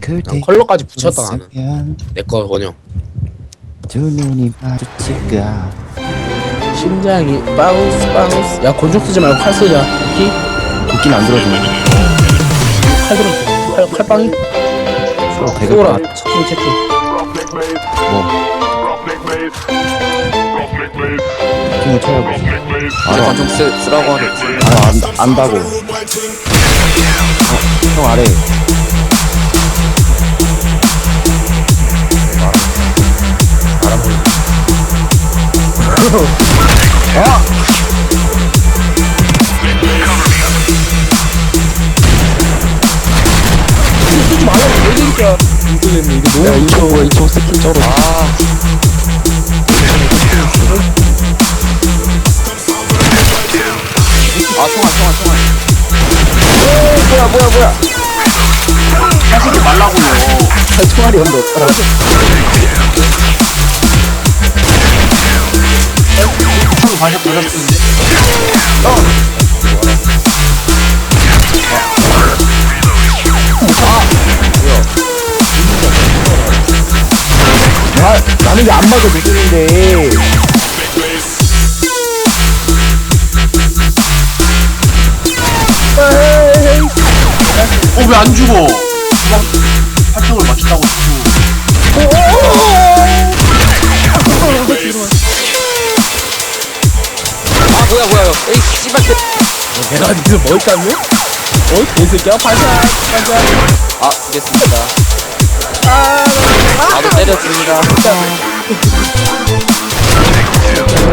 그대 컬러까지 붙였다 나는. 내거 원형. 두 눈이 마주칠까? 심장이 바운스 바운스. 야 곤충 쓰지 말고 칼 쓰자. 오케이? 도끼는 안 들어주네. 칼 들어 칼, 칼빵이? 서로 쏘라 빠- 채팅 채팅 뭐? 도끼를 쳐야지 알아. 관중 쓰, 쓰라고 하는 알아 안, 안다고. 어, 형 아래 쓰지 말라고 얘기니까 이거는 이게 너무 야 이거 뭐야 이쪽 스킨 쩔어 아 아, 총알, 총알, 총알. 뭐야 뭐야 뭐야 하시지 말라고요. 아, 총알이 없더라 총 반샷 돌렸는데. 아 나는 왜 안 맞아 느끼는데 어, 왜 안 죽어? 뭐야, 뭐야. 에이, 씨발. 개- 내가 니들 뭘 깠네? 어? 개새끼야 반샷 반샷 아, 됐습니다. 나도 때려줍니다.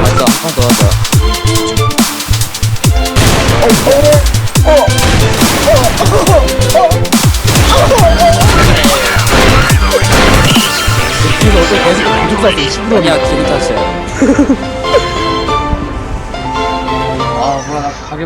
맞다, 한판더 하자. 그래서 어제 계속 곤충 쐈어 10% 아니야, 기분 탓이야. 아 뭐야 나 가게